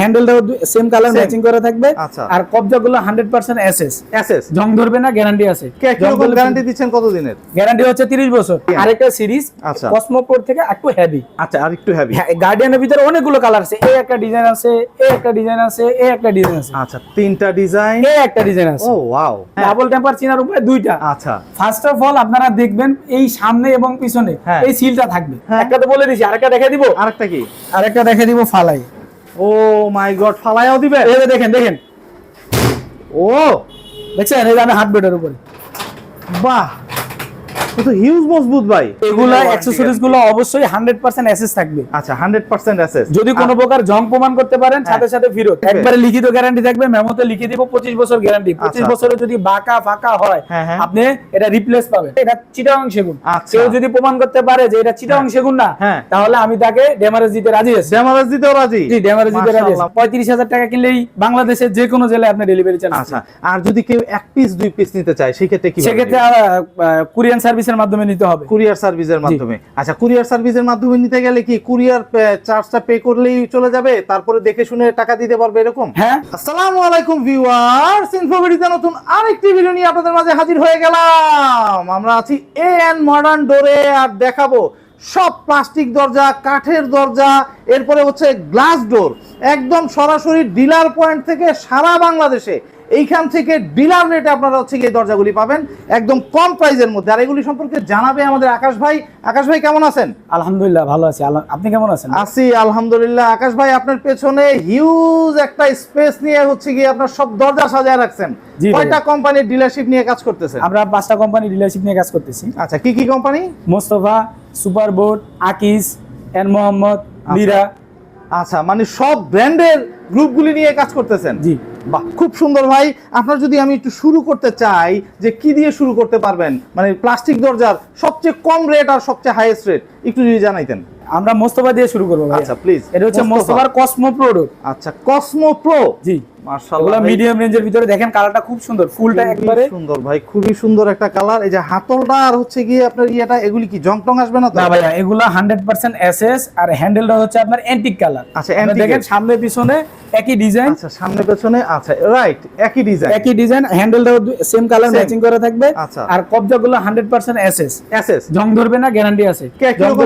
হ্যান্ডেলটাও same colour matching করা থাকবে। আচ্ছা। আর কবজাগুলো 100% এসএস এসএস জং ধরবে না গ্যারান্টি আছে। কীরকম গ্যারান্টি দিচ্ছেন কত দিনের গ্যারান্টি হচ্ছে 30 বছর। আরেকটা সিরিজ আচ্ছা। থেকে একটু হেভি আচ্ছা আর একটু হেভি গার্ডিয়ানের ভিতরে অনেকগুলো কালার আছে। এই একটা ডিজাইন আছে এই একটা ডিজাইন আছে এই একটা ডিজাইন আছে। আচ্ছা তিনটা ডিজাইন এই একটা ডিজাইন আছে। ও ওয়াও ডাবল টেম্পার চিনার উপায় দুইটা। আচ্ছা। ফার্স্ট অফ অল আপনারা দেখবেন এই সামনে এবং পিছনে হ্যাঁ। এই সিলটা থাকবে। হ্যাঁ। একটা তো বলে দিছি আরেকটা দেখে দিব? আরেকটা কি? আরেকটা দেখে দিব ফালাই। ও মাই গড ফালাইও দিবে? এই দেখেন দেখেন। ও, দেখছেন? এই আমি হাত বেডের উপরে। বাহ! তো হিউজ মজবুত ভাই। এগুলা অ্যাকসেসরিজগুলো অবশ্যই 100% এসএস থাকবে। আচ্ছা 100% এসএস যদি কোনো প্রকার জং প্রমাণ করতে পারেন সাথে সাথে ফেরত। একবারে লিখিত গ্যারান্টি থাকবে মেমোতে লিখে দিব 25 বছর গ্যারান্টি 25। বছরে যদি বাঁকা ফাঁকা হয়। আপনি এটা রিপ্লেস পাবেন। এটা চিটাং সেগুন। কেউ যদি প্রমাণ করতে পারে যে এটা চিটাং সেগুন না। তাহলে আমি তাকে ড্যামারেজ দিতে রাজি আছি। ড্যামারেজ দিতেও রাজি? জি ড্যামারেজ দিতে রাজি আছি। মাশাআল্লাহ। 35000 টাকা কিনলেই বাংলাদেশের যে কোনো জেলায় আপনি ডেলিভারি চান আচ্ছা। আর যদি কেউ এক পিস দুই পিস নিতে চায় সেই ক্ষেত্রে কি সেক্ষেত্রে কুরিয়ান সার্ভিসের মাধ্যমে নিতে হবে। কুরিয়ার সার্ভিসের মাধ্যমে। আচ্ছা কুরিয়ার সার্ভিসের মাধ্যমে নিতে গেলে কি কুরিয়ার চার্জটা পে করলেই চলে যাবে? তারপরে দেখে শুনে টাকা দিতে পারবে এরকম? হ্যাঁ। আসসালামু আলাইকুম ভিউয়ার্স ইনফোভিডিতে নতুন আরেকটি ভিডিও নিয়ে আপনাদের মাঝে হাজির হয়ে গেলাম। আমরা আছি এ এন মডার্ন ডোরে আর দেখাবো সব প্লাস্টিক দরজা কাঠের দরজা এরপরে হচ্ছে গ্লাস ডোর। একদম সরাসরি ডিলার পয়েন্ট থেকে সারা বাংলাদেশে এইখান থেকে ডিলার রেটে আপনারা হচ্ছে এই দরজাগুলি পাবেন একদম কম প্রাইজের মধ্যে। আর এগুলি সম্পর্কে জানাবে আমাদের আকাশ ভাই। আকাশ ভাই কেমন আছেন? আলহামদুলিল্লাহ ভালো আছি। আপনি কেমন আছেন? আছি আলহামদুলিল্লাহ। আকাশ ভাই আপনার পেছনে হিউজ একটা স্পেস নিয়ে হচ্ছে গিয়ে আপনার সব দরজা সাজায় রাখছেন। কয়টা কোম্পানির ডিলারশিপ নিয়ে কাজ করতেছেন? আমরা পাঁচটা কোম্পানি ডিলারশিপ নিয়ে কাজ করতেছি। আচ্ছা কি কি company Mostafa super board Akij N Mohammad Mira. আচ্ছা মানে সব ব্র্যান্ডের গ্রুপগুলি নিয়ে কাজ করতেছেন? জি। বাহ খুব সুন্দর ভাই। আপনার যদি আমি একটু শুরু করতে চাই যে কি দিয়ে শুরু করতে পারবেন মানে প্লাস্টিক দরজার সবচেয়ে কম রেট আর সবচেয়ে হাইয়েস্ট রেট একটু যদি জানাইতেন। আমরা মোস্তফা দিয়ে শুরু করব আচ্ছা প্লিজ এটা হচ্ছে মোস্তফার কসমো প্রোডক্ট আচ্ছা কসমো প্রো জি। মাশাআল্লাহ মিডিয়াম রেঞ্জের ভিতরে দেখেন কালারটা খুব সুন্দর ফুলটা খুবই একবারে। সুন্দর ভাই খুবই সুন্দর একটা কালার এই যে হাতলটা আর হচ্ছে গিয়ে আপনার ইয়েটা এগুলি কি জং টং আসবে না না ভাইয়া এগুলো হান্ড্রেড পার্সেন্ট এসএস আর হ্যান্ডেলটা হচ্ছে আপনার অ্যান্টিক কালার আচ্ছা, দেখেন সামনে পিছনে একই ডিজাইন আচ্ছা সামনে পেছনে আচ্ছা রাইট একই ডিজাইন একই ডিজাইন হ্যান্ডেলটাও সেম কালার ম্যাচিং করা থাকবে। আচ্ছা। আর কবজাগুলো হান্ড্রেড পার্সেন্ট এসএস এসএস জং ধরবে না গ্যারান্টি আছে।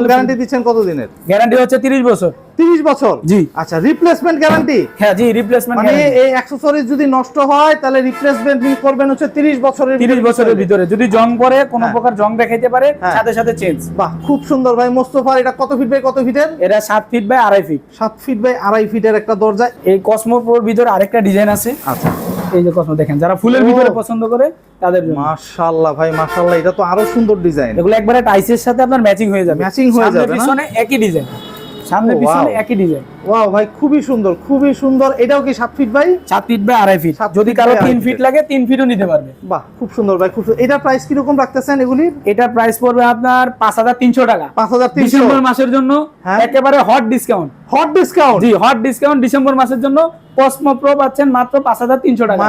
গ্যারান্টি দিচ্ছেন কত দিনের? গ্যারান্টি হচ্ছে 30 বছর। 30 বছর? জি। আচ্ছা রিপ্লেসমেন্ট গ্যারান্টি হ্যাঁ জি রিপ্লেসমেন্ট মানে এই অ্যাকসেসরিজ যদি নষ্ট হয় তাহলে রিপ্লেসমেন্ট করবেন হচ্ছে 30 বছরের 30 বছরের ভিতরে। যদি জং পড়ে কোনো হ্যাঁ। প্রকার জং দেখাইতে পারে হ্যাঁ। সাথে সাথে চেঞ্জ বাহ খুব সুন্দর ভাই। মোস্তফার এটা কত ফিট বাই কত ফিটের এটা 7 ফিট বাই আড়াই ফিট 7 ফিট বাই আড়াই ফিটের একটা দরজা। এই কসমো প্রোর ভিতরে আরেকটা ডিজাইন আছে। আচ্ছা। এই যে দেখেন যারা ফুলের ভিতরে পছন্দ করে তাদের জন্য। মাশাআল্লাহ ভাই মাশাআল্লাহ এটা তো আরও সুন্দর ডিজাইন। এগুলো একবারে টাইসের সাথে আপনার ম্যাচিং হয়ে যাবে। Matching হয়ে যাবে পিছনে একই ডিজাইন সামনে পিছনে একই ডিজাইন ওয়াও ভাই খুবই সুন্দর খুবই সুন্দর। এটাও কি 7 ফিট বাই 7 ফিট বাই আড়াই ফিট যদি কারও 3 ফিট লাগে 3 ফিটও নিতে পারবে। বাহ খুব সুন্দর ভাই খুব এটা প্রাইস কীরকম রাখতেছেন এগুলির এটার প্রাইস পড়বে আপনার 5300 টাকা। পাঁচ হাজার ডিসেম্বর মাসের জন্য হ্যাঁ। একেবারে হট ডিসকাউন্ট হট ডিসকাউন্ট জি হট ডিসকাউন্ট ডিসেম্বর মাসের জন্য কসমো প্রো পাচ্ছেন মাত্র পাঁচ হাজার তিনশো টাকা।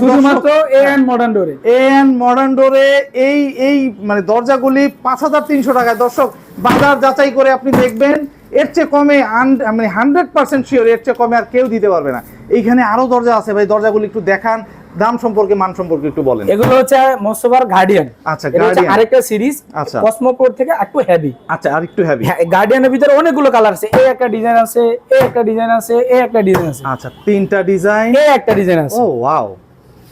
শুধুমাত্র এ। এন্ড মডার্ন ডোরে এন মডার্ন ডোরে এই এই মানে দরজাগুলি পাঁচ হাজার তিনশো টাকায়। দর্শক বাজার যাচাই করে আপনি দেখবেন এর চেয়ে কমে মানে হান্ড্রেড পার্সেন্ট শিওর এর চেয়ে কমে আর কেউ দিতে পারবে না। এইখানে আরও দরজা আছে ভাই দরজাগুলি একটু দেখান। দাম সম্পর্কে মান সম্পর্কে একটু বলেন। এগুলো হচ্ছে মোস্তফার গার্ডিয়ান আচ্ছা, Guardian। আরেকটা সিরিজ আচ্ছা। কসমো প্রো থেকে একটু হেভি আচ্ছা আর একটু হেভি গার্ডিয়ানের ভিতরে অনেকগুলো কালার আছে। এই একটা ডিজাইন আছে এই একটা ডিজাইন আছে এই একটা ডিজাইন আছে। আচ্ছা তিনটা ডিজাইন এই একটা ডিজাইন আছে। ও ওয়াও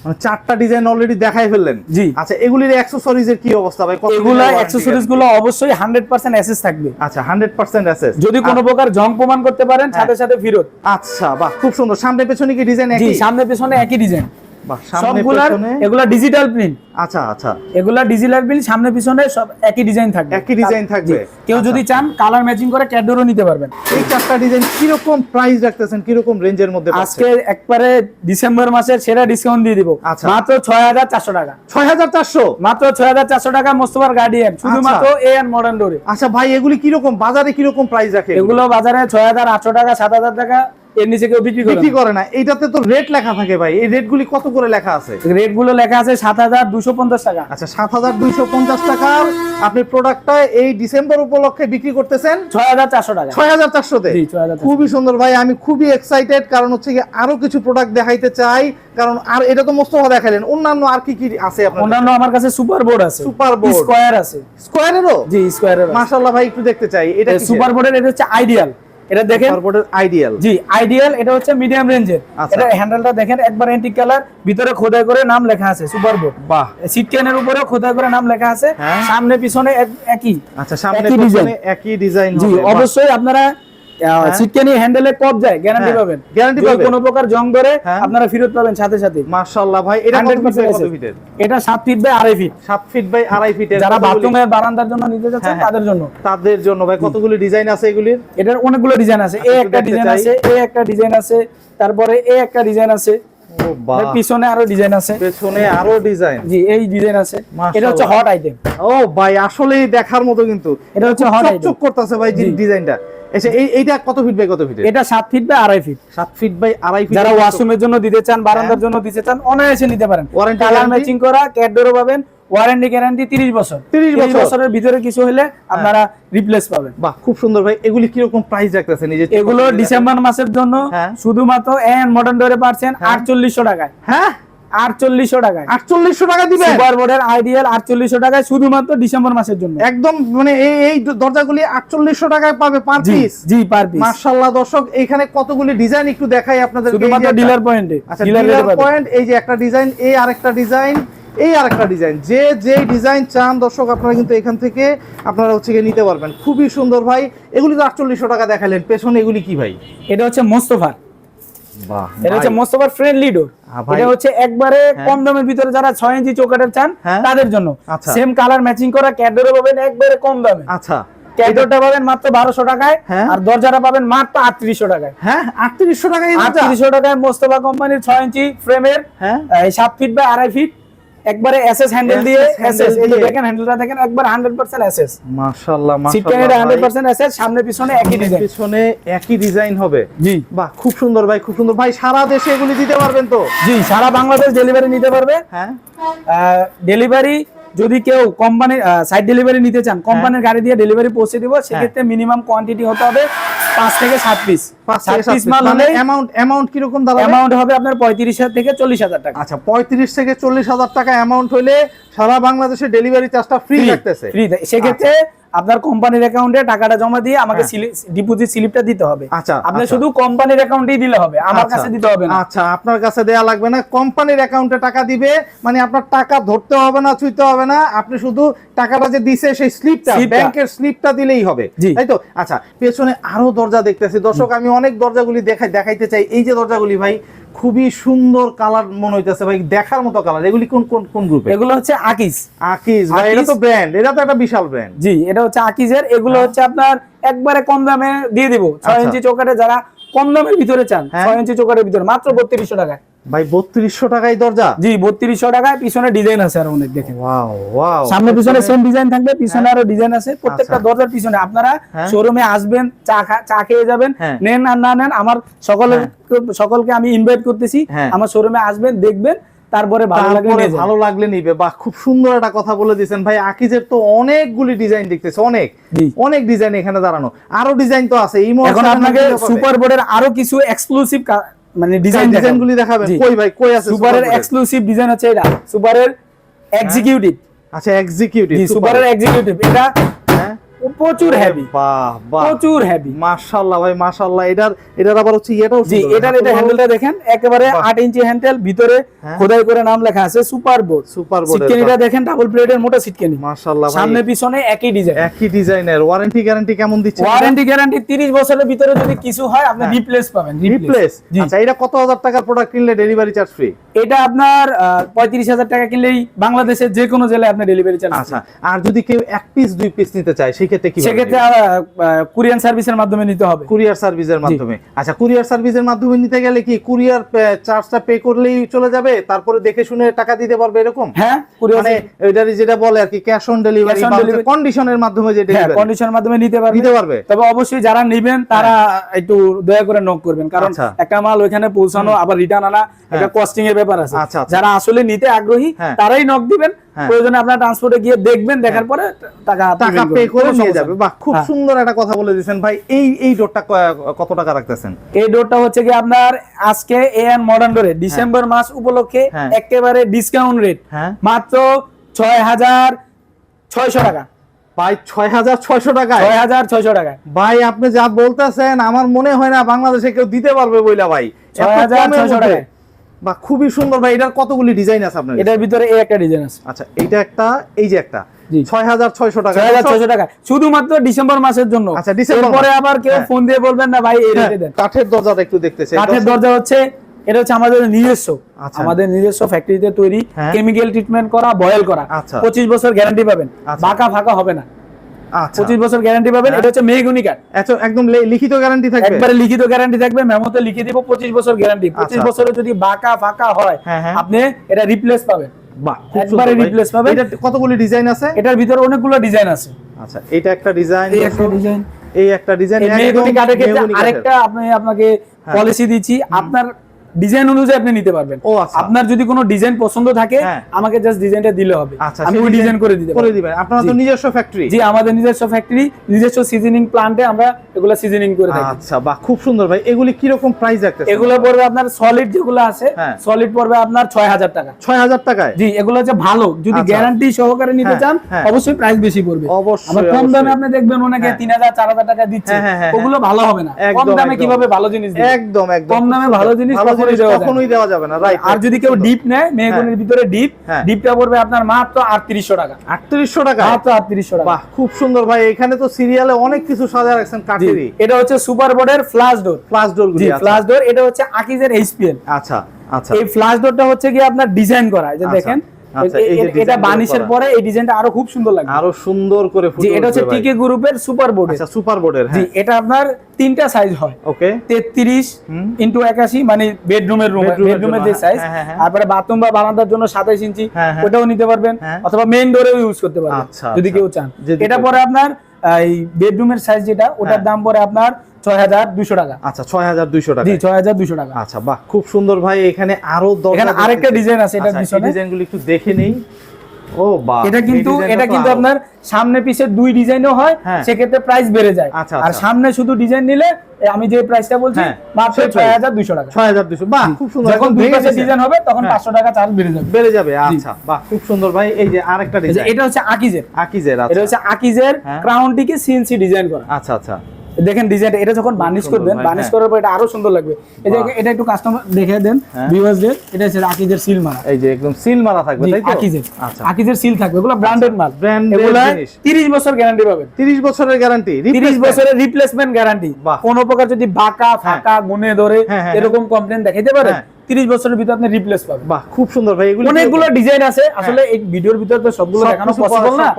মানে চারটা ডিজাইন অলরেডি দেখাই ফেললেন। জি। আচ্ছা এগুলির অ্যাক্সেসরিজ এর কি অবস্থা ভাই? এগুলা অ্যাকসেসরিজগুলো অবশ্যই 100% এসএস থাকবে। আচ্ছা হান্ড্রেড পার্সেন্ট অ্যাসেস যদি কোনো প্রকার জং প্রমাণ করতে পারেন হ্যাঁ। সাথে সাথে ফেরত। আচ্ছা বাহ খুব সুন্দর। সামনে পেছনে কি ডিজাইন একই? সামনে পিছনে একই ডিজাইন সবগুলার এগুলা ডিজিটাল প্রিন্ট আচ্ছা আচ্ছা। এগুলা ডিজিটাল প্রিন্ট সামনে পিছনে সব একই ডিজাইন থাকবে। একই ডিজাইন থাকবে। কেউ আচ্ছা। যদি চান কালার ম্যাচিং করে ক্যাডোরও নিতে পারবেন। এই চারটা ডিজাইন কীরকম প্রাইস রাখতেছেন কীরকম রেঞ্জের মধ্যে আজকে একবারে ডিসেম্বর মাসের সেরা ডিসকাউন্ট দিয়ে দিব। মাত্র ছয় হাজার চারশো টাকা। ছয় হাজার চারশো? মাত্র ছয় হাজার চারশো টাকা মোস্তফার গার্ডিয়ান শুধুমাত্র এ এন মডার্ন ডোরে আচ্ছা ভাই এগুলি কীরকম? বাজারে প্রাইস রাখে এগুলো? বাজারে ছয় হাজার আটশো টাকা সাত হাজার টাকা এর নিচে কেউ বিক্রি করে বিক্রি করে না। এইটাতে তো রেট লেখা থাকে ভাই। এই রেটগুলি কত করে লেখা আছে? রেটগুলো লেখা আছে সাত হাজার দুশো পঞ্চাশ টাকা। আচ্ছা সাত হাজার দুইশো পঞ্চাশ টাকার আপনি প্রোডাক্টটা এই ডিসেম্বর উপলক্ষে বিক্রি করতেছেন? ছয় হাজার চারশো টাকা। ছয় হাজার চারশোতে খুবই সুন্দর ভাই আমি খুবই এক্সাইটেড কারণ হচ্ছে কি আরও কিছু প্রোডাক্ট দেখাইতে চাই। কারণ আর এটা তো মোস্তফা দেখালেন অন্যান্য আর কি কি আছে আপনার অন্যান্য আমার কাছে সুপার বোর্ড আছে। সুপার বোর্ড স্কোয়ার আছে। স্কোয়ারেরও জি স্কোয়ারের মাশাআল্লাহ ভাই একটু দেখতে চাই। এটা সুপার বোর্ডের এটা হচ্ছে আইডিয়াল এটা দেখেন? সুপার আইডিয়াল জি আইডিয়াল এটা হচ্ছে মিডিয়াম রেঞ্জের আচ্ছা। এটা হ্যান্ডেলটা দেখেন একবার এন্টিক কালার ভিতরে খোদাই করে নাম লেখা আছে সুপার বোর্ড বাহ ক্যানের উপরে খোদাই করে নাম লেখা আছে হ্যাঁ। সামনে পিছনে একই। আচ্ছা সামনে পিছনে একই ডিজাইন জি অবশ্যই আপনারা সিটকেনি হ্যান্ডেলে কপ যায় গ্যারান্টি পাবেন। guarantee পাবেন। কোনো প্রকার জং ধরে। আপনারা ফেরত পাবেন সাথে সাথে। মাশাআল্লাহ ভাই এটা 100% কত ফিটের এটা সাত ফিট বাই আড়াই ফিট 7 ফিট বাই আড়াই ফিটের যারা বাথরুমের বারান্দার জন্য নিতে যাচ্ছেন। তাদের জন্য। তাদের জন্য ভাই কতগুলি ডিজাইন আছে এগুলির? এটার অনেকগুলো ডিজাইন আছে। আচ্ছা, এই একটা ডিজাইন আছে এই একটা ডিজাইন আছে তারপরে এই একটা ডিজাইন আছে। পিছনে আরও ডিজাইন আছে। পেছনে আরও ডিজাইন জি এই ডিজাইন আছে। এটা হচ্ছে হট আইটেম ও ভাই আসলেই দেখার মতো কিন্তু। এটা হচ্ছে হট চকচক করতেছে ভাই। ডিজাইনটা আচ্ছা এইটা কত ফিট বাই কত ফিট এটা সাত ফিট বাই আড়াই ফিট 7 ফিট বাই আড়াই ফিট যারা ওয়াশরুমের জন্য দিতে চান বারান্দার জন্য দিতে চান অনায়াসে নিতে পারেন। হ্যাঁ। Warranty কালার ম্যাচিং করা ক্যাডোরও পাবেন ওয়ারেন্টি গ্যারান্টি 30 বছর। 30 বছর। বছরের ভিতরে কিছু হলে আপনারা রিপ্লেস পাবেন। বাহ খুব সুন্দর ভাই। এগুলি কি রকম প্রাইস রাখতেছেন এই যে এগুলো ডিসেম্বর মাসের জন্য হ্যাঁ। শুধুমাত্র এন মডার্ন ডোরে পাচ্ছেন হ্যাঁ। আটচল্লিশশো টাকায়। হ্যাঁ? আটচল্লিশশো টাকায়। 4800 টাকা দিবেন? সুপার বোর্ডের আইডিয়াল আটচল্লিশশো টাকায় শুধুমাত্র ডিসেম্বর মাসের জন্য। একদম মানে এই এই দরজাগুলি 4800 টাকায় পাবে পার পিস? জি পার পিস। মাশাআল্লাহ দর্শক এখানে কতগুলি ডিজাইন একটু দেখাই আপনাদের শুধুমাত্র ডিলার পয়েন্টে আচ্ছা ডিলার পয়েন্ট এই যে একটা ডিজাইন এই আরেকটা ডিজাইন এই আরেকটা ডিজাইন। যে যে ডিজাইন চান দর্শক আপনারা কিন্তু এখান থেকে আপনারা হচ্ছে নিতে পারবেন। খুবই সুন্দর ভাই এগুলি তো আটচল্লিশশো টাকা দেখালেন। পেছনে এগুলি কি ভাই? এটা হচ্ছে মোস্তফার। এটা হচ্ছে মোস্তফার ফ্রেন্ডলি ডোর হ্যাঁ, এটা হচ্ছে একবারে। কম দামের ভিতরে যারা ছয় ইঞ্চি চৌকাটের চান। তাদের জন্য। সেম কালার ম্যাচিং করা পাবেন একবারে কম দামে। আচ্ছা। ক্যাডোরটা পাবেন মাত্র বারোশো টাকায় হ্যাঁ। আর দরজাটা পাবেন মাত্র আটত্রিশশো টাকায়। হ্যাঁ আটত্রিশশো টাকায় এই টাকায় মোস্তফা কোম্পানির ছয় ইঞ্চি ফ্রেমের হ্যাঁ। সাত ফিট বা আড়াই ফিট একবারে এসএস হ্যান্ডেল দিয়ে এসএস এই যে। দেখেন হ্যান্ডেলটা দেখেন একবার হান্ড্রেড পার্সেন্ট এসএস মাশাআল্লাহ মাশাআল্লাহ হান্ড্রেড ভাই। পার্সেন্ট এসএস সামনে পিছনে একই ডিজাইন পিছনে একই ডিজাইন হবে। জি। বাহ খুব সুন্দর ভাই খুব সুন্দর। ভাই সারা দেশে এগুলি দিতে পারবেন তো? জি সারা বাংলাদেশ ডেলিভারি নিতে পারবে। হ্যাঁ। ডেলিভারি যদি কেউ কোম্পানির সাইড ডেলিভারি নিতে চান কোম্পানির গাড়ি দিয়ে ডেলিভারি পৌঁছে দিব সেক্ষেত্রে মিনিমাম কোয়ান্টিটি হতে হবে পাঁচ থেকে সাত পিস সাত থেকে সাত পিস মাল মানে হলে অ্যামাউন্ট অ্যামাউন্ট কীরকম দাঁড়াবে? অ্যামাউন্ট হবে আপনার পঁয়ত্রিশ থেকে চল্লিশ হাজার টাকা। আচ্ছা পঁয়ত্রিশ থেকে চল্লিশ হাজার টাকা অ্যামাউন্ট হলে সারা বাংলাদেশে ডেলিভারি চার্জটা ফ্রি থাকতেছে ফ্রি সেক্ষেত্রে আপনার কোম্পানির অ্যাকাউন্টে টাকাটা জমা দিয়ে আমাকে ডিপোজিট স্লিপটা দিতে হবে। আচ্ছা, আপনি আচ্ছা। শুধু কোম্পানির অ্যাকাউন্টেই দিলে হবে আমার আচ্ছা, কাছে দিতে হবে না। আচ্ছা আপনার কাছে দেয়া লাগবে না। কোম্পানির অ্যাকাউন্টে টাকা দিবে মানে আপনার টাকা ধরতে হবে না ছুঁইতে হবে না। আপনি শুধু টাকাটা যে দিছে সেই স্লিপটা। ব্যাংকের স্লিপটা দিলেই হবে। তাই তো? আচ্ছা পেছনে আরও দরজা দেখতেছি। দর্শক আমি অনেক দরজাগুলি দেখাই দেখাইতে চাই। এই যে দরজাগুলি ভাই খুবই সুন্দর কালার মনে হইতেছে ভাই দেখার মতো কালার এগুলি কোন কোন কোন গ্রুপে এগুলো হচ্ছে আকিজ। আকিজ। ভাই এটা তো ব্র্যান্ড এটা তো একটা বিশাল ব্র্যান্ড জি এটা হচ্ছে আকিজের। এগুলো হ্যাঁ। হচ্ছে আপনার একবারে কম দামে দিয়ে দিব। ছয় আচ্ছা। ইঞ্চি চৌকাটে যারা কম দামের ভিতরে চান হ্যাঁ। ছয় ইঞ্চি চৌকাটের ভিতরে মাত্র বত্রিশশো টাকায়। ভাই বত্রিশশো টাকায় দরজা? জি বত্রিশশো টাকায় পিছনে ডিজাইন আছে আর অনেক দেখেন। ওয়াও সামনে পিছনে সেম ডিজাইন থাকবে পিছনে আরও ডিজাইন আছে। প্রত্যেকটা আচ্ছা। দরজার পিছনে আপনারা হ্যাঁ। শোরুমে আসবেন চা চা খেয়ে যাবেন হ্যাঁ। নেন আর না নেন আমার সকলের সকলকে আমি ইনভাইট করতেছি। হ্যাঁ। আমার শোরুমে আসবেন দেখবেন তারপরে ভালো লাগে তারপরে নিয়ে যাবেন। ভালো লাগলে নিবে। বাহ খুব সুন্দর একটা কথা বলে দিয়েছেন ভাই। আকিজের তো অনেকগুলি ডিজাইন দেখতেছে অনেক। অনেক ডিজাইন এখানে দাঁড়ানো। আরও ডিজাইন তো আছে এখন আপনাকে সুপার বোর্ডের আরও কিছু এক্সক্লুসিভ মানে ডিজাইন ডিজাইন গুলি দেখাবেন। কই ভাই কই আছে সুপারের এক্সক্লুসিভ ডিজাইন আছে এটা। সুপারের এক্সিকিউটিভ আচ্ছা এক্সিকিউটিভ সুপারের এক্সিকিউটিভ এটা হ্যাঁ প্রচুর হেভি বাহ বাহ। প্রচুর হেভি মাশাআল্লাহ ভাই মাশাআল্লাহ এটার এটার আবার হচ্ছে এটাও জি এটার এটা হ্যান্ডেলটা দেখেন একেবারে 8 ইঞ্চি হ্যান্ডেল ভিতরে হ্যাঁ। খোদাই করে নাম লেখা আছে সুপার বোর্ড সুপার বোর্ডের সিটকেনিটা দেখেন ডাবল প্লেটের মোটা সিটকেনি। মাশাআল্লাহ ভাই। সামনে পিছনে একই ডিজাইন একই ডিজাইনের। ওয়ারেন্টি গ্যারান্টি কেমন দিচ্ছে ওয়ারেন্টি গ্যারান্টি 30 বছরের ভিতরে যদি কিছু হয় আপনি রিপ্লেস পাবেন রিপ্লেস আচ্ছা এটা কত হাজার টাকার প্রোডাক্ট কিনলে ডেলিভারি চার্জ ফ্রি এটা আপনার পঁয়ত্রিশ হাজার টাকা কিনলেই বাংলাদেশের যে কোনো জেলায় আপনি ডেলিভারি চার্জ আচ্ছা আর যদি কেউ এক পিস দুই পিস নিতে চায় সেই সেক্ষেত্রে কি সেক্ষেত্রে কুরিয়ান সার্ভিসের মাধ্যমে নিতে হবে। কুরিয়ার সার্ভিসের মাধ্যমে। আচ্ছা কুরিয়ার সার্ভিসের মাধ্যমে নিতে গেলে কি কুরিয়ার চার্জটা পে করলেই চলে যাবে? তারপরে দেখে শুনে টাকা দিতে পারবে এরকম? হ্যাঁ মানে এটারই যেটা বলে আর কি ক্যাশ অন ডেলিভারি কন্ডিশনের মাধ্যমে যে হ্যাঁ কন্ডিশনের মাধ্যমে নিতে পারবে। দিতে পারবে। তবে অবশ্যই যারা নেবেন তারা একটু দয়া করে নক করবেন। কারণ আচ্ছা। একটা মাল ওইখানে পৌঁছানো আবার রিটার্ন আনা একটা কস্টিং এর ব্যাপার আছে। আচ্ছা, আচ্ছা। যারা আসলে নিতে আগ্রহী হ্যাঁ। তারাই নক দিবেন। হ্যাঁ। প্রয়োজনে আপনার ট্রান্সপোর্টে গিয়ে দেখবেন দেখার পরে টাকা টাকা পে করে নিয়ে যাবে। বাহ খুব হ্যাঁ। সুন্দর একটা কথা বলে দিয়েছেন। ভাই এই এই ডোরটা কত টাকা রাখতেছেন? এই ডোরটা হচ্ছে কি আপনার আজকে এ এন মডার্ন ডোরে ডিসেম্বর মাস উপলক্ষে হ্যাঁ। একেবারে ডিসকাউন্ট রেট হ্যাঁ। মাত্র ছয় হাজার ছয়শো টাকা। ভাই ছয় হাজার ছয়শো টাকায়? ছয় হাজার ছয়শো টাকা ভাই আপনি যা বলতেছেন আমার মনে হয় না বাংলাদেশে কেউ দিতে পারবে বইলা ভাই। এত 6,600 কমের মধ্যে। বাহ খুবই সুন্দর ভাই এটার কতগুলি ডিজাইন আছে আপনার এটার ভিতরে এই একটা ডিজাইন আছে। আচ্ছা এইটা একটা এই যে একটা। ছয় হাজার ছয়শো টাকা। ছয় হাজার ছয়শো টাকা। শুধুমাত্র ডিসেম্বর মাসের জন্য। আচ্ছা, ডিসেম্বর এরপরে আবার কেউ হ্যাঁ। ফোন দিয়ে বলবেন না ভাই এই দেন। কাঠের দরজাটা একটু দেখতেছে। কাঠের দরজা হচ্ছে এটা হচ্ছে আমাদের নিজস্ব। আচ্ছা। আমাদের নিজস্ব ফ্যাক্টরিতে তৈরি হ্যাঁ। কেমিক্যাল ট্রিটমেন্ট করা বয়েল করা। আচ্ছা। পঁচিশ বছর গ্যারান্টি পাবেন। বাঁকা ফাঁকা হবে না। পঁচিশ বছর গ্যারান্টি পাবেন হ্যাঁ। এটা হচ্ছে মেহগুনি কাঠ একদম লিখিত গ্যারান্টি থাকবে একবারে লিখিত গ্যারান্টি থাকবে মেমোতে লিখে দিব পঁচিশ বছর গ্যারান্টি পঁচিশ আচ্ছা। বছরে যদি বাঁকা ফাঁকা হয় হ্যাঁ, হ্যাঁ। আপনি এটা রিপ্লেস পাবেন একবারে পাবেন। কতগুলি ডিজাইন আছে এটার ভিতরে অনেকগুলো ডিজাইন আছে আচ্ছা এটা একটা ডিজাইন এই একটা ডিজাইন এই একটা ডিজাইন মেহগুনি কাঠের ক্ষেত্রে আরেকটা আপনি আপনাকে হ্যাঁ। পলিসি দিচ্ছি আপনার ডিজাইন অনুযায়ী আপনি নিতে পারবেন। ও আচ্ছা। আপনার যদি কোনো ডিজাইন পছন্দ থাকে হ্যাঁ। আমাকে জাস্ট ডিজাইনটা দিলে হবে। আচ্ছা আমি ওই ডিজাইন করে দিতে করে দিবেন। আপনারা তো নিজস্ব ফ্যাক্টরি জি আমাদের নিজস্ব ফ্যাক্টরি নিজস্ব সিজনিং প্লান্টে আমরা এগুলা সিজনিং করে থাকি। আচ্ছা বাহ খুব সুন্দর ভাই। এগুলি কি রকম প্রাইস রাখতেছেন? এগুলো পড়বে আপনার সলিড যেগুলো আছে হ্যাঁ। সলিড পড়বে আপনার ছয় হাজার টাকা। ছয় হাজার টাকায়? জি এগুলো হচ্ছে ভালো। যদি আচ্ছা। গ্যারান্টি সহকারে নিতে হ্যাঁ, চান হ্যাঁ। অবশ্যই প্রাইস বেশি পড়বে। অবশ্যই, আবার কম দামে আপনি দেখবেন অনেকে হ্যাঁ। তিন হাজার চার হাজার টাকা দিচ্ছে। হ্যাঁ, হ্যাঁ, হ্যাঁ, ওগুলো ভালো হবে না। কম দামে কীভাবে ভালো জিনিস একদম একদম। কম দামে ভালো জিনিস কখনোই দেওয়া কখনোই দেওয়া যাবে না রাইট আর যদি কেউ ডিপ নেয় মেহগুনির ভিতরে ডিপ হ্যাঁ। ডিপটা পড়বে আপনার মাত্র আটত্রিশশো টাকা। আটত্রিশশো টাকা মাত্র আটত্রিশশো টাকা। বাহ খুব সুন্দর ভাই এখানে তো সিরিয়ালে অনেক কিছু সাজা রাখছেন কাঠেরই। এটা হচ্ছে সুপার বোর্ডের ফ্লাশ ডোর। ফ্লাশ ডোর জি ফ্লাশ ডোর এটা হচ্ছে আকিজের এইচপিএল আচ্ছা আচ্ছা। এই ফ্লাশ ডোরটা হচ্ছে কি আপনার ডিজাইন করা। এই যে আচ্ছা, দেখেন আচ্ছা, এটা বানিশের পরে এই ডিজাইনটা আরও খুব সুন্দর লাগবে আরও সুন্দর করে জি এটা হচ্ছে টিকে গ্রুপের সুপার বোর্ড আচ্ছা সুপার বোর্ডের জি হ্যাঁ এটা আপনার তিনটা সাইজ হয় ওকে। ইন্টু মানে বেডরুমের রুম বেডরুমের যে সাইজ হ্যাঁ, হ্যাঁ, হ্যাঁ। তারপরে বাথরুম বা বারান্দার জন্য সাতাইশ ইঞ্চি। ওটাও নিতে পারবেন। অথবা মেইন ডোরেও ইউজ করতে পারবেন আচ্ছা, যদি আচ্ছা। কেউ চান এটা পরে আপনার এই বেডরুমের সাইজ যেটা ওটার হ্যাঁ। দাম পরে আপনার ছয় হাজার দুশো টাকা। আচ্ছা ছয় হাজার দুইশো টাকা ছয় হাজার দুশো টাকা। আচ্ছা বাহ খুব সুন্দর ভাই এখানে আরও দরকার এখানে আরেকটা ডিজাইন আছে ডিজাইনগুলো ডিজাইনগুলো একটু দেখে নেই। ও এটা কিন্তু এটা কিন্তু আপনার সামনে পিছে দুই ডিজাইনও হয়। সেক্ষেত্রে প্রাইস বেড়ে যায়। আচ্ছা, আর আচ্ছা। সামনে শুধু ডিজাইন নিলে আমি যে প্রাইসটা বলছি হ্যাঁ, মাত্র ছয় হাজার দুইশো টাকা। ছয় হাজার দুশো বাহ খুব সুন্দর। যখন দুই পাশে ডিজাইন হবে তখন হ্যাঁ। পাঁচশো টাকা চার্জ বেড়ে যাবে। বেড়ে যাবে আচ্ছা। বাহ খুব সুন্দর ভাই। এই যে আরেকটা ডিজাইন এটা হচ্ছে আকিজের। আকিজের এটা হচ্ছে আকিজের। ক্রাউনটিকে সিএনসি ডিজাইন করা। আচ্ছা আচ্ছা। দেখেন ডিজাইনটা এটা যখন বার্নিশ করবেন বানিশ বার্নিশ হ্যাঁ। করার পর এটা আরও সুন্দর লাগবে। এই যে এটা একটু কাস্টমার দেখে দেন হ্যাঁ। ভিউয়ার্সদের এটা হচ্ছে আকিজের সিল মারা এই যে একদম সিল মারা থাকবে তাই তো? আকিজের। আচ্ছা। আকিজের সিল থাকবে এগুলো ব্র্যান্ডেড মাল। ব্র্যান্ডেড এগুলো 30 বছর গ্যারান্টি পাবেন। 30 বছরের গ্যারান্টি 30 বছরের রিপ্লেসমেন্ট গ্যারান্টি। কোন প্রকার যদি বাঁকা ফাঁকা গুনে ধরে হ্যাঁ, হ্যাঁ, এরকম কমপ্লেন দেখাইতে পারে হ্যাঁ। 30 বছরের ভিতরে আপনি রিপ্লেস পাবেন। বাহ খুব সুন্দর ভাই এগুলো অনেকগুলো ডিজাইন আছে। আসলে এই ভিডিওর ভিতরে তো সবগুলো দেখানো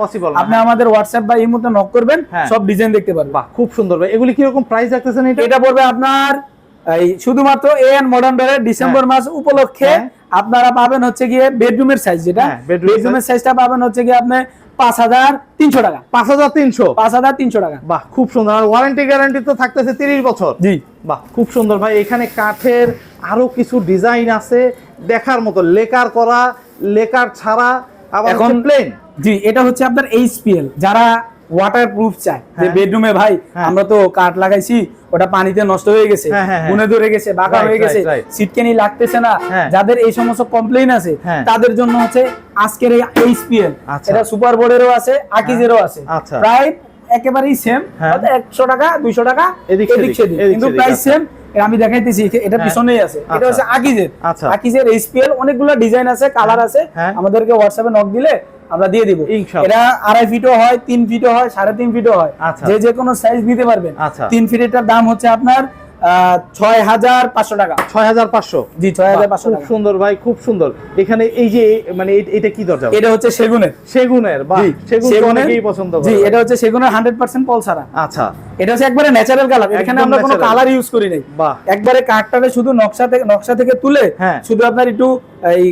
পসিবল না। না, আপনি হ্যাঁ। আমাদের হোয়াটসঅ্যাপ বা ইমোতে নক করবেন হ্যাঁ। সব ডিজাইন দেখতে পারবেন। বাহ খুব সুন্দর ভাই। এগুলি কি রকম প্রাইস রাখতেছেন এটা? এটা পড়বে আপনার এই শুধুমাত্র এ এন মডার্ন ডোরের ডিসেম্বর মাস উপলক্ষে হ্যাঁ। আপনারা পাবেন হচ্ছে গিয়ে বেডরুমের সাইজ যেটা। হ্যাঁ, বেডরুমের সাইজটা পাবেন হচ্ছে গিয়ে আপনি পাঁচ হাজার তিনশো টাকা। পাঁচ হাজার তিনশো? পাঁচ হাজার তিনশো টাকা। বাহ খুব সুন্দর। আর ওয়ারেন্টি গ্যারান্টি তো থাকতেছে তিরিশ বছর। জি। বাহ খুব সুন্দর ভাই। এখানে কাঠের আরও কিছু ডিজাইন আছে। দেখার মতো লেকার করা লেকার ছাড়া আবার এখন প্লেন জি এটা হচ্ছে আপনার এইচপিএল যারা ওয়াটার প্রুফ চায় যে হ্যাঁ। বেডরুমে ভাই হ্যাঁ। আমরা তো কাঠ লাগাইছি ওটা পানিতে নষ্ট হয়ে গেছে হ্যাঁ, হ্যাঁ, হ্যাঁ। গুনে ধরে গেছে বাঁকা হয়ে গেছে. সিটকেনি লাগতেছে না। যাদের এই সমস্ত কমপ্লেইন আছে। তাদের জন্য হচ্ছে আজকের এই এইচপিএল আচ্ছা। এটা সুপার বোর্ডেরও আছে আকিজেরও আছে আচ্ছা। প্রায় একেবারেই সেম। একশো টাকা দুইশো টাকা এদিক সেদিক, কিন্তু প্রাইস আচ্ছা। সেম আমি দেখাইতেছি এটা। পিছনেই আছে এটা আচ্ছা। হচ্ছে আকিজের আচ্ছা। আকিজের এইচপিএল অনেকগুলো ডিজাইন আছে কালার আছে। আমাদেরকে হোয়াটসঅ্যাপে নক দিলে আমরা দিয়ে দিব। এটা আড়াই ফিটও হয় তিন ফিটও হয় সাড়ে তিন ফিটও হয়। আচ্ছা। যে যে কোনো সাইজ নিতে পারবেন। আচ্ছা। তিন ফিটেরটার দাম হচ্ছে আপনার ছয় হাজার পাঁচশো টাকা। ছয় হাজার পাঁচশো? জি ছয় হাজার পাঁচশো খুব সুন্দর ভাই খুব সুন্দর। এখানে এই যে মানে এটা কি দরজা? এটা হচ্ছে সেগুনের। সেগুনের বা সেগুনের- পছন্দ জি এটা হচ্ছে সেগুনের হান্ড্রেড পার্সেন্ট পল ছাড়া। আচ্ছা। এটা হচ্ছে একবারে ন্যাচারাল কালার এখানে আমরা কোনো কালার ইউজ করি নাই। একবারে শুধু নকশা থেকে নকশা থেকে তুলে হ্যাঁ। শুধু আপনার একটু এই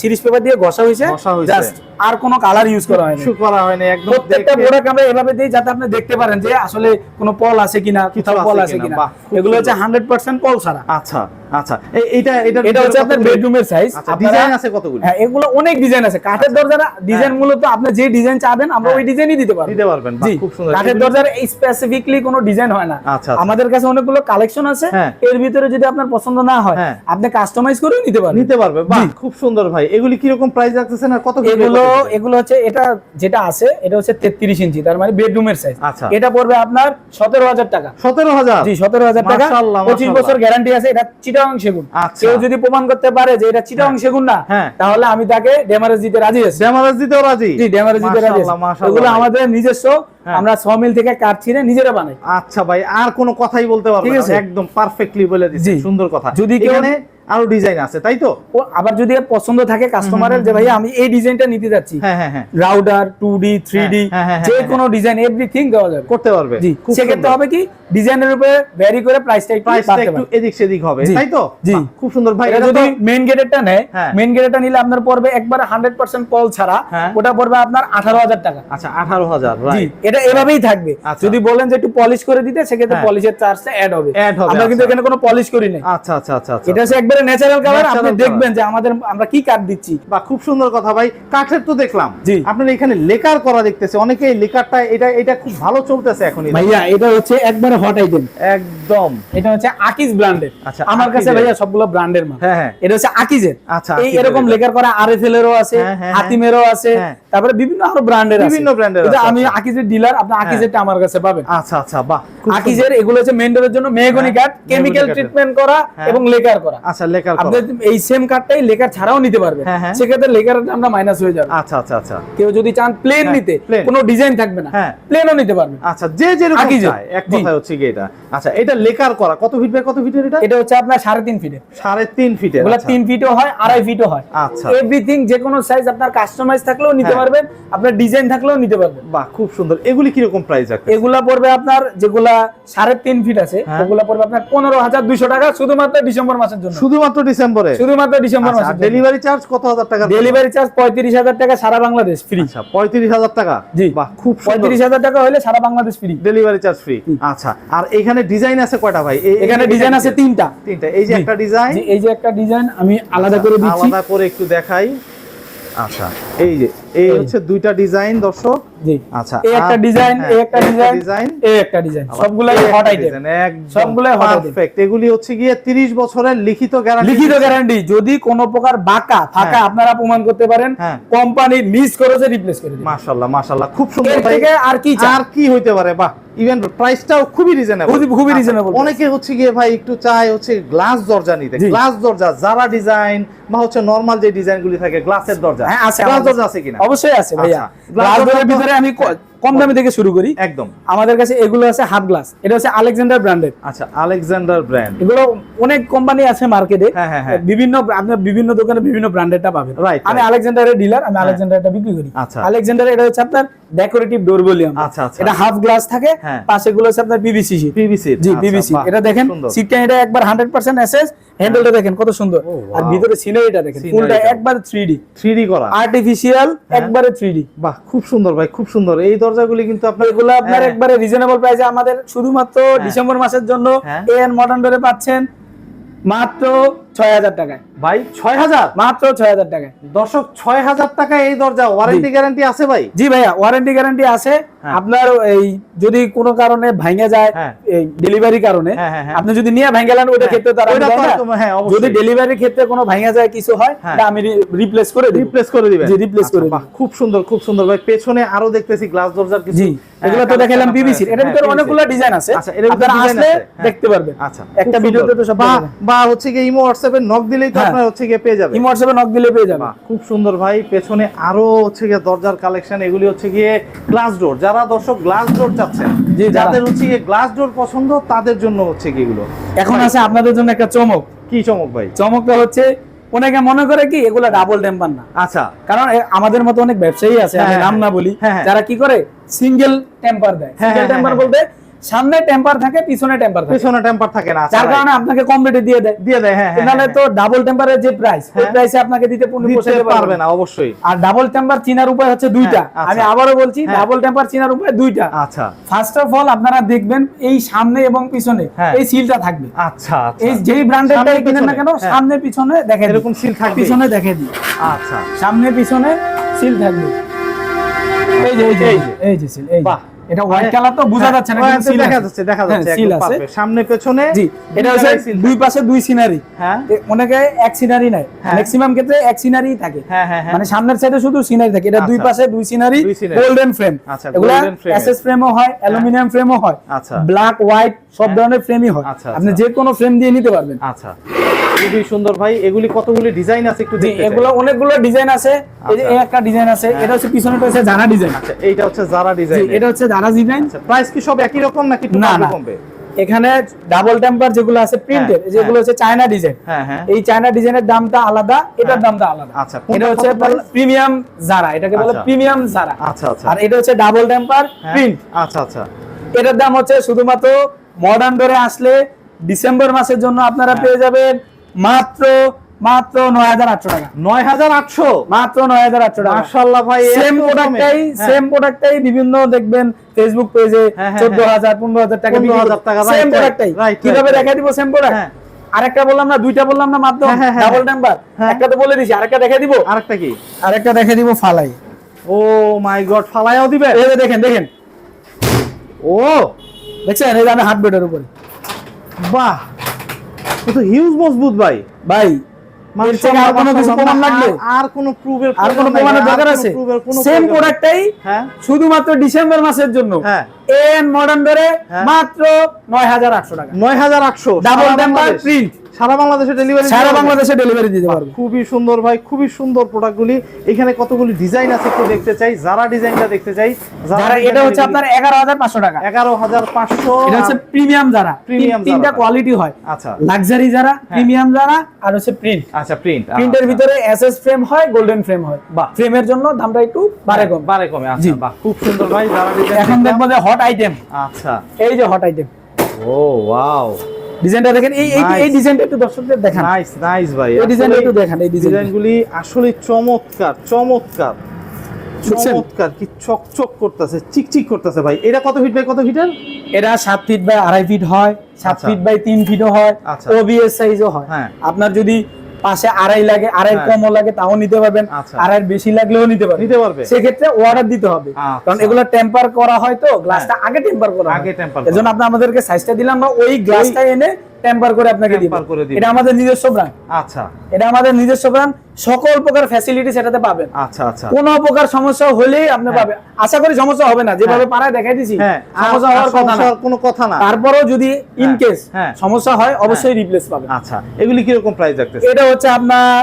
সিরিজ পেপার দিয়ে ঘষা হয়েছে? জাস্ট আর কোনো কালার ইউজ করা হয়নি। করা হয়নি একদম প্রত্যেকটা প্রোডাক্ট আমরা এভাবে দিই যাতে আপনি দেখতে পারেন যে আসলে কোনো পল আছে কিনা কোথাও পল আছে কিনা, এগুলো হচ্ছে হান্ড্রেড পার্সেন্ট পল ছাড়া। আচ্ছা। আচ্ছা এই- এটা এটা হচ্ছে আপনার বেডরুমের সাইজ আচ্ছা ডিজাইন আছে কতগুলো? হ্যাঁ এগুলো অনেক ডিজাইন আছে। কাঠের দরজার ডিজাইন মূলত আপনি যে ডিজাইন চাবেন আমরা ওই ডিজাইনই দিতে পারব। দিতে পারবেন খুব সুন্দর। কাঠের এগুলি- দরজার স্পেসিফিকলি কোনো ডিজাইন হয় না। আচ্ছা, আচ্ছা। আমাদের কাছে অনেকগুলো কালেকশন আছে। হ্যাঁ। এর ভিতরে যদি আপনার পছন্দ না হয় হ্যাঁ। আপনি কাস্টমাইজ করেও নিতে পারবেন। নিতে পারবে বাহ খুব সুন্দর ভাই। এগুলি কি রকম প্রাইস রাখতেছেন আর কত এগুলো এগুলো হচ্ছে এটা যেটা আছে এটা হচ্ছে তেত্রিশ ইঞ্চি তার মানে বেডরুমের সাইজ আচ্ছা। এটা পড়বে আপনার সতেরো হাজার টাকা। সতেরো হাজার? জি সতেরো হাজার টাকা। মাশাআল্লাহ, পঁচিশ মাশাআল্লাহ। বছর গ্যারান্টি আছে। এটা চিটাং সেগুন। আচ্ছা। কেউ যদি প্রমাণ করতে পারে যে এটা চিটাং সেগুন না হ্যাঁ। তাহলে আমি তাকে ডেমারেজ দিতে রাজি আছি। ড্যামারেজ দিতেও রাজি? জি ডেমারেজ দিতে রাজি আছি। মাশাআল্লাহ, মাশাআল্লাহ এগুলো আমাদের নিজস্ব হ্যাঁ। আমরা সমিল থেকে কাঠ ছিঁড়ে নিজেরা বানাই। আচ্ছা ভাই আর কোনো কথাই বলতে পারবেন না। একদম পারফেক্টলি বলে দিচ্ছি সুন্দর কথা। যদি কেউ- আরও ডিজাইন আছে তাই তো? ও আবার যদি পছন্দ থাকে কাস্টমারের যে ভাইয়া আমি এই ডিজাইনটা নিতে যাচ্ছি। হ্যাঁ হ্যাঁ হ্যাঁ। রাউডার টু ডি থ্রি ডি হ্যাঁ, হ্যাঁ, হ্যাঁ, যে হ্যাঁ, কোনো ডিজাইন এভরিথিং দেওয়া যাবে। করতে পারবে। সেক্ষেত্রে হবে কি ডিজাইনের উপরে ভ্যারি করে প্রাইসটা একটু প্রাইসটা বাড়তে একটু এদিক সেদিক হবে তাই তো? জি। খুব সুন্দর। ভাই এটা যদি মেইন গেটেরটা নেয় হ্যাঁ। মেইন গেটেরটা নিলে আপনার পড়বে একবার হান্ড্রেড পার্সেন্ট পল ছাড়া হ্যাঁ। ওটা পড়বে আপনার আঠারো হাজার টাকা। আচ্ছা আঠারো হাজার জি রাইট এটা এভাবেই থাকবে। আচ্ছা। যদি বলেন যে একটু পলিশ করে দিতে সেক্ষেত্রে হ্যাঁ। পলিশের চার্জটা অ্যাড হবে। আমরা কিন্তু আচ্ছা। এখানে কোনো পলিশ করি নাই। আচ্ছা আচ্ছা আচ্ছা আচ্ছা। এটা হচ্ছে একবারে ন্যাচারাল কালার আপনি দেখবেন যে আমাদের আমরা কি কাঠ দিচ্ছি। বা খুব সুন্দর কথা ভাই কাঠের তো দেখলাম। আপনার এখানে লেকার করা দেখতেছে লেকারটা এটা এটা খুব ভালো চলতেছে এখন ভাইয়া এটা হচ্ছে একবারে হট আইটেম একদম। এটা হচ্ছে আকিজ ব্র্যান্ডের আচ্ছা, আমার কাছে ভাইয়া সবগুলো ব্র্যান্ডের মাল। হ্যাঁ হ্যাঁ। এটা হচ্ছে আকিজের আচ্ছা, এই এরকম। লেখার করা আরএফএল এরও আছে হ্যাঁ, হ্যাঁ, হাতিমেরও আছে হ্যাঁ। তারপরে বিভিন্ন আরও ব্র্যান্ডের আছে। বিভিন্ন brand-এর আছে, আমি আচ্ছা। আকিজের ডিলার আপনি আকিজেরটা আমার কাছে পাবেন। আচ্ছা আচ্ছা বাহ আকিজের এগুলো হচ্ছে মেন্ডরের জন্য মেহগনি হ্যাঁ, কাঠ কেমিক্যাল ট্রিটমেন্ট করা হ্যাঁ। এবং লেকার করা। আচ্ছা লেকার আপনি এই সেম কাঠটাই লেকার ছাড়াও নিতে পারবেন। হ্যাঁ, হ্যাঁ। সেক্ষেত্রে লেকারের দামটা মাইনাস হয়ে যাবে। আচ্ছা আচ্ছা আচ্ছা। কেউ যদি চান প্লেন হ্যাঁ, নিতে কোনো ডিজাইন থাকবে না। হ্যাঁ। প্লেনও নিতে পারবেন। আচ্ছা যে যেরকম আকিজের। চায় এক কথা হচ্ছে কি এটা। আচ্ছা এটা লেকার করা কত ফিট বাই কত ফিটের এটা? এটা হচ্ছে আপনার সাড়ে তিন ফিটে সাড়ে তিন ফিটের ওগুলা আচ্ছা। ফিটও হয় আড়াই ফিটও হয়। আচ্ছা। এভরিথিং যে কোনো সাইজ আপনার কাস্টমাইজ থাকলেও নিতে হ্যাঁ। পারবেন আপনার ডিজাইন থাকলেও নিতে পারবেন। বাহ খুব সুন্দর। এগুলি কীরকম প্রাইস রাখবে এগুলা পড়বে আপনার যেগুলা সাড়ে তিন ফিট আছে হ্যাঁ। ওগুলা পড়বে আপনার পনেরো হাজার দুইশো টাকা শুধুমাত্র ডিসেম্বর মাসের জন্য। শুধুমাত্র ডিসেম্বরে? শুধুমাত্র ডিসেম্বর মাসে। ডেলিভারি চার্জ কত হাজার টাকা? ডেলিভারি চার্জ পঁয়ত্রিশ হাজার টাকা সারা বাংলাদেশ ফ্রি আচ্ছা পঁয়ত্রিশ হাজার টাকা? জি। বাহ খুব পঁয়ত্রিশ হাজার টাকা হলে সারা Bangladesh free delivery charge free আচ্ছা আর এখানে ডিজাইন আছে কয়টা ভাই? এখানে ডিজাইন আছে তিনটা। তিনটা। এই যে একটা ডিজাইন এই যে একটা ডিজাইন আমি আলাদা করে দিচ্ছি। আলাদা করে একটু দেখাই। আচ্ছা এই যে এই। হচ্ছে দুইটা ডিজাইন দর্শক? জি। আচ্ছা এই একটা আর- ডিজাইন হ্যাঁ, এই একটা ডিজাইন এই একটা ডিজাইন সবগুলাই হট আইটেম সবগুলাই item। পারফেক্ট এগুলি হচ্ছে গিয়ে 30 বছরের লিখিত গ্যারান্টি লিখিত গ্যারান্টি যদি কোনো প্রকার বাঁকা ফাঁকা হ্যাঁ। আপনারা প্রমাণ করতে পারেন হ্যাঁ। কোম্পানির নিজ খরচে রিপ্লেস করে দিবেন মাশাআল্লাহ মাশাআল্লাহ খুব সুন্দর থেকে আর কি আর কি হইতে পারে? বাহ ইভেন প্রাইসটাও খুবই রিজনেবল খুবই- খুবই reasonable অনেকে হচ্ছে গিয়ে ভাই একটু চায় হচ্ছে গ্লাস দরজা নিতে। গ্লাস দরজা যারা ডিজাইন বা হচ্ছে নরমাল যে ডিজাইনগুলি থাকে গ্লাসের দরজা। হ্যাঁ আছে গ্লাস দরজা আছে কিনা? অবশ্যই আছে ভাইয়া। আচ্ছা। গ্লাস glass ডোরের দরজা তো- ভিতরে আমি কম দামি থেকে শুরু করি। একদম। আমাদের কাছে এগুলো আছে হাফ গ্লাস। এটা হচ্ছে আলেকজান্ডার ব্র্যান্ডের। আচ্ছা আলেকজান্ডার ব্র্যান্ড। এগুলো অনেক কোম্পানি আছে মার্কেটে হ্যাঁ, হ্যাঁ, হ্যাঁ। বিভিন্ন আপনার বিভিন্ন দোকানে বিভিন্ন ব্র্যান্ডেরটা পাবেন। Right, আমি. আলেকজান্ডারের ডিলার আমি আলেকজান্ডারটা বিক্রি করি। আচ্ছা। আলেকজান্ডার এটা হচ্ছে আপনার ডেকোরেটিভ ডোর বলি আচ্ছা, আচ্ছা। এটা হাফ গ্লাস থাকে। পাশে গুলো হচ্ছে আপনার পিভিসি পিভিসি জি পিভিসি এটা দেখেন সিটটা এটা একবার 100% এসএস হ্যান্ডেলটা দেখেন কত সুন্দর। আর ভিতরে সিনারিটা দেখেন। ফুলটা একবারে 3D 3D করা। আর্টিফিশিয়াল একবারে 3D বাহ খুব সুন্দর ভাই খুব সুন্দর। এই দরজাগুলি কিন্তু আপনার এগুলো আপনার হ্যাঁ। একবারে রিজনেবল প্রাইসে আমাদের শুধুমাত্র ডিসেম্বর মাসের জন্য এন মডার্ন ডোরে পাচ্ছেন মাত্র 6000 টাকায়। ভাই ছয় হাজার? মাত্র 6000 টাকায় দর্শক ছয় হাজার টাকা এই দরজা ওয়ারেন্টি গ্যারান্টি আছে ভাই? জি ভাইয়া ওয়ারেন্টি গ্যারান্টি আছে। হ্যাঁ। আপনার এই যদি কোনো কারণে ভাঙে যায়। ডেলিভারি কারণে হ্যাঁ, হ্যাঁ, হ্যাঁ। আপনি যদি নিয়ে ভেঙে গেলেন ওইটা ক্ষেত্রে তারা। যদি ডেলিভারির ক্ষেত্রে কোনো ভাঙে যায় কিছু হয়। আমি রিপ্লেস করে রিপ্লেস করে দিবেন। জি, replace করে আচ্ছা, খুব সুন্দর খুব সুন্দর। ভাই পেছনে আরও দেখতেছি গ্লাস দরজার কিছু। এগুলো তো দেখালাম। এটার হ্যাঁ, ভিতরে অনেকগুলো ডিজাইন আছে। আচ্ছা, আপনারা আসলে। দেখতে পারবেন। আচ্ছা একটা ভিডিওতে তো সব বা হচ্ছে কি ইমো হোয়াটসঅ্যাপ নক দিলেই তো। আপনার হচ্ছে গিয়ে পেয়ে যাবে হোয়াটসঅ্যাপে নক দিলে পেয়ে যাবে খুব সুন্দর ভাই। পেছনে আরও হচ্ছে গিয়ে দরজার কালেকশন এগুলি হচ্ছে গিয়ে গ্লাস ডোর যারা দর্শক গ্লাস ডোর চাচ্ছেন যাদের হচ্ছে গিয়ে গ্লাস ডোর পছন্দ তাদের জন্য হচ্ছে কি এগুলো। এখন আছে আপনাদের জন্য একটা চমক। কি চমক ভাই? চমকটা হচ্ছে অনেকে মনে করে কি এগুলো ডাবল টেম্পার না। আচ্ছা। কারণ আমাদের মতো অনেক ব্যবসায়ী আছে আমি হ্যাঁ, নাম না বলি। হ্যাঁ, হ্যাঁ। যারা কি করে? সিঙ্গেল টেম্পার দেয়। হ্যাঁ, সিঙ্গেল হ্যাঁ, টেম্পার হ্যাঁ, বলতে সামনে টেম্পার থাকে পিছনে টেম্পার থাকে পেছনে টেম্পার থাকে না আচ্ছা যার কারণে আপনাকে কম রেটে দিয়ে দেয় দিয়ে দেয় হ্যাঁ হ্যাঁ, নাহলে হ্যাঁ, তো ডাবল টেম্পারের যে প্রাইস ওই হ্যাঁ। প্রাইসে আপনাকে দিতে পোষাতে পারবে না অবশ্যই আর ডাবল টেম্পার চিনার উপায় হচ্ছে দুইটা হ্যাঁ, আচ্ছা। আমি আবারও বলছি হ্যাঁ। ডাবল টেম্পার চিনার উপায় দুইটা আচ্ছা ফার্স্ট অফ অল আপনারা দেখবেন এই সামনে এবং পিছনে হ্যাঁ। এই সিলটা থাকবে আচ্ছা আচ্ছা এই যেই ব্র্যান্ডেরটাই সামনে কিনেন না কেন হ্যাঁ। সামনে পিছনে দেখে দিই। এরকম seal থাকবে। পিছনে দেখে দিই আচ্ছা সামনে পিছনে সিল থাকবে এই যে এই যে এই যে। সিল এই বাহ। এটা হোয়াইট কালার তো বোঝা যাচ্ছে না হ্যাঁ, কিন্তু দেখা যাচ্ছে দেখা হ্যাঁ, যাচ্ছে seal আছে। সামনে পেছনে জি এটা হচ্ছে দুই পাশে দুই সিনারি হ্যাঁ। অনেকে এক সিনারি নাই। ম্যাক্সিমাম ক্ষেত্রে এক সিনারি থাকে। মানে সামনের সাইডে শুধু সিনারি থাকে। এটা দুই আচ্ছা। পাশে দুই সিনারি গোল্ডেন ফ্রেম আচ্ছা, এগুলা। এসএস ফ্রেমও হয় অ্যালুমিনিয়াম ফ্রেমও হয়। আচ্ছা। ব্ল্যাক হোয়াইট সব। ধরনের ফ্রেমই হয়। আচ্ছা, আপনি আচ্ছা। যে কোনো ফ্রেম দিয়ে নিতে পারবেন। আচ্ছা। খুবই সুন্দর ভাই। এগুলি কতগুলি ডিজাইন আছে একটু দেখতে এগুলো অনেকগুলো ডিজাইন আছে। এই যে আচ্ছা। একটা ডিজাইন আছে এটা হচ্ছে পিছনেটা হচ্ছে জানা ডিজাইন আচ্ছা এইটা হচ্ছে জারা ডিজাইন এটা হচ্ছে জানা ডিজাইন আচ্ছা প্রাইস কি সব একই রকম নাকি না, কমবে এখানে ডাবল টেম্পার যেগুলো আছে প্রিন্টেড হ্যাঁ, যেগুলো হচ্ছে চায়না ডিজাইন হ্যাঁ হ্যাঁ। এই চায়না ডিজাইনের দামটা আলাদা এটার হ্যাঁ। দামটা আলাদা। আচ্ছা, এটা হচ্ছে প্রিমিয়াম জারা এটাকে বলে আচ্ছা। প্রিমিয়াম জারা আচ্ছা আচ্ছা। আর এটা হচ্ছে ডাবল টেম্পার হ্যাঁ, প্রিন্ট আচ্ছা আচ্ছা। এটার দাম হচ্ছে শুধুমাত্র মডার্ন ডোরে আসলে ডিসেম্বর মাসের জন্য আপনারা হ্যাঁ। পেয়ে যাবেন মাত্র মাত্র নয় হাজার আটশো টাকা। নয় হাজার আটশো? মাত্র নয় হাজার আটশো টাকা। মার্শাল্লাহ ভাই সেম প্রোডাক্টটাই। সেম প্রোডাক্টটাই বিভিন্ন দেখবেন ফেসবুক পেজে চোদ্দ হাজার পনেরো হাজার টাকা 15,000 টাকা, সেম প্রোডাক্টটাই কীভাবে দেখা দিব সেম প্রোডাক্ট হ্যাঁ। আরেকটা বললাম না দুইটা বললাম না মাত্র ডাবল হ্যাঁ। নাম্বার হ্যাঁ। একটা তো বলে দিছি আরেকটা দেখে দিব। আরেকটা কি? আরেকটা দেখে দিব ফালাই। ও মাই গড ফালাইও দিবে? এই দেখেন দেখেন। ও। দেখছেন? এই যে আমি হাত বেডের উপরে। বাহ। তো হিউজ মজবুত ভাই। ভাই আর কোনো কিছু প্রমাণ লাগবে? আর- আর কোনো প্রুফের আর কোনো প্রমাণের দরকার আছে? সেম প্রোডাক্টটাই হ্যাঁ। শুধুমাত্র ডিসেম্বর মাসের জন্য। হ্যাঁ। এন মডার্ন ধরে হ্যাঁ। মাত্র নয় হাজার আটশো টাকা। ডাবল প্রিন্ট সারা বাংলাদেশে ডেলিভারি সারা বাংলাদেশে ডেলিভারি দিতে পারবে। খুবই সুন্দর ভাই খুবই সুন্দর প্রোডাক্টগুলি এখানে কতগুলি ডিজাইন আছে একটু দেখতে চাই। যারা ডিজাইনটা দেখতে চাই যারা এটা হচ্ছে আপনার এগারো হাজার পাঁচশো টাকা। এগারো হাজার পাঁচশো এটা হচ্ছে প্রিমিয়াম যারা। Premium তিনটা কোয়ালিটি হয়। আচ্ছা। লাক্সারি যারা প্রিমিয়াম যারা আর হচ্ছে প্রিন্ট আচ্ছা প্রিন্ট প্রিন্টের ভিতরে এসএস ফ্রেম হয় গোল্ডেন ফ্রেম হয়। বাহ। ফ্রেমের জন্য দামটা একটু বাড়ে কম। বারে কমে। আচ্ছা। বাহ খুব সুন্দর ভাই যারা এখন দেখব যে হট আইটেম আচ্ছা। এই যে হট আইটেম ও ওয়াও ডিজাইনটা দেখেন এই এই ডিজাইনটা একটু দর্শকদের দেখান। নাইস নাইস ভাই। এই ডিজাইনটা একটু দেখান এই ডিজাইনগুলি আসলে চমৎকার চমৎকার। চমৎকার কি চকচক করতেছে চিকচিক করতেছে ভাই। এটা কত ফিট বাই কত ফিটের এটা সাত ফিট বাই আড়াই ফিট হয় সাত আচ্ছা। ফিট বাই তিন ফিটও হয় আচ্ছা। ওবিএস সাইজও হয়। হ্যাঁ। আপনার যদি পাশে আড়াই লাগে আড়াই কম কমও লাগে তাও নিতে পারবেন। আচ্ছা। আড়াই বেশি লাগলেও নিতে পারবেন। নিতে পারবে। সেক্ষেত্রে অর্ডার দিতে হবে। আচ্ছা। কারণ এগুলো টেম্পার করা হয় তো গ্লাসটা আগে টেম্পার করা আগে টেম্পার এজন্য আপনি আমাদেরকে সাইজটা দিলাম বা ওই গ্লাসটা এনে টেম্পার করে আপনাকে দিব। এটা আমাদের নিজস্ব ব্র্যান্ড আচ্ছা। এটা আমাদের নিজস্ব ব্র্যান্ড সকল প্রকার ফ্যাসিলিটি সেটাতে পাবেন। আচ্ছা আচ্ছা। কোনো প্রকার সমস্যা হলেই আপনি পাবেন। আশা করি সমস্যা হবে না। যেভাবে পাড়ায় দেখাই দিছি হ্যাঁ। সমস্যা হওয়ার কথা না। কোনো কথা না। তারপরেও যদি ইন হ্যাঁ, কেস হ্যাঁ। সমস্যা হয় অবশ্যই রিপ্লেস পাবেন। আচ্ছা। এগুলি কীরকম প্রাইস রাখতেছে এটা হচ্ছে আপনার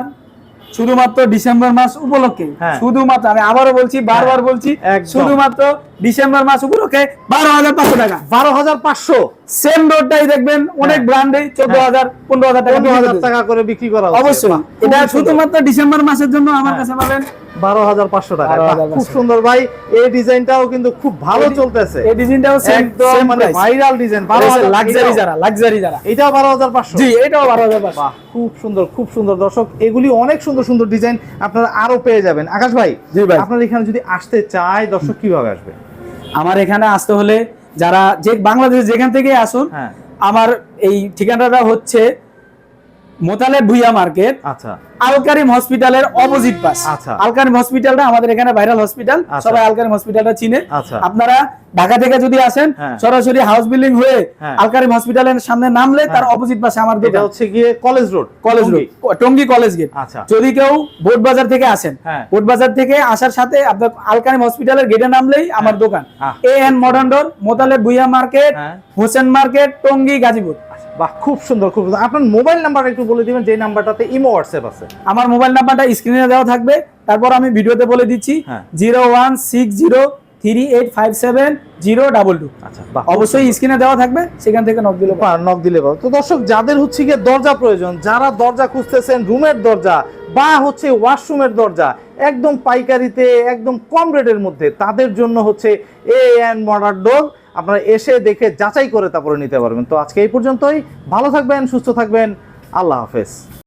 শুধুমাত্র ডিসেম্বর মাস উপলক্ষে। হ্যাঁ। শুধুমাত্র আমি আবারও বলছি বারবার বলছি শুধুমাত্র ডিসেম্বর মাস উপলক্ষে বারো হাজার পাঁচশো টাকা। বারো হাজার পাঁচশো? সেম রোডটাই দেখবেন অনেক ব্র্যান্ডে চোদ্দ হাজার পনেরো হাজার টাকা হ্যাঁ। টাকা করে বিক্রি করা। অবশ্যই। এটা শুধুমাত্র ডিসেম্বর মাসের জন্য আমার হ্যাঁ। কাছে পাবেন বারো হাজার পাঁচশো টাকা। খুব সুন্দর। ভাই এই ডিজাইনটাও কিন্তু খুব ভালো চলতেছে। এই ডিজাইনটাও একদম মানে ভাইরাল ডিজাইন বারো হাজার লাক্সারি যারা লাক্সারি যারা। এটাও বারো হাজার পাঁচশো। জি এটাও বারো হাজার পাঁচশো। খুব সুন্দর খুব সুন্দর। দর্শক এগুলি অনেক সুন্দর সুন্দর ডিজাইন আপনারা আরও পেয়ে যাবেন। আকাশ ভাই জি ভাই। আপনার এখানে যদি আসতে চায় দর্শক কীভাবে আসবে? আমার এখানে আসতে হলে যারা যে বাংলাদেশ যেখান থেকে আসুন হ্যাঁ। আমার এই ঠিকানাটা হচ্ছে মোতালেব ভুইয়া মার্কেট। আচ্ছা। আলকারিম হসপিটালের অপোজিট পাশ। আচ্ছা। আলকারিম হসপিটালটা আমাদের এখানে ভাইরাল হসপিটাল আচ্ছা। সবাই আলকারিম হসপিটালটা চিনে। আচ্ছা। আপনারা ঢাকা থেকে যদি আসেন হ্যাঁ। সরাসরি হাউস বিল্ডিং হয়ে হ্যাঁ। আলকারিম হসপিটালের সামনে নামলে তার অপোজিট পাশে আমার দোকান। হচ্ছে গিয়ে college road college road Tongi. College gate আচ্ছা। যদি কেউ বোট বাজার থেকে আসেন হ্যাঁ। বোট বাজার থেকে আসার সাথে আপনার আলকারিম হসপিটালের গেটে নামলেই আমার দোকান। A N modern door Motaleb Bhuiyan market হ্যাঁ। হোসেন মার্কেট টঙ্গী গাজীপুর। বাহ খুব সুন্দর খুব সুন্দর। আপনার মোবাইল নাম্বার একটু বলে দিবেন যে নাম্বারটাতে ইমো হোয়াটসঅ্যাপ আছে। আমার মোবাইল নাম্বারটা স্ক্রিনে দেওয়া থাকবে। তারপর আমি ভিডিওতে বলে দিচ্ছি হ্যাঁ। Zero one six zero three eight five seven zero double two. আচ্ছা অবশ্যই স্ক্রিনে দেওয়া থাকবে সেখান থেকে নক দিলে। নক দিলে পাবো। তো দর্শক যাদের হচ্ছে গিয়ে দরজা প্রয়োজন যারা দরজা খুঁজতেছেন রুমের দরজা বা হচ্ছে ওয়াশরুমের দরজা একদম পাইকারিতে একদম কম রেটের মধ্যে তাদের জন্য হচ্ছে এ এন মডার ডোর আপনারা এসে দেখে যাচাই করে তারপরে নিতে পারবেন। তো আজকে এই পর্যন্তই। ভালো থাকবেন সুস্থ থাকবেন। আল্লাহ হাফেজ।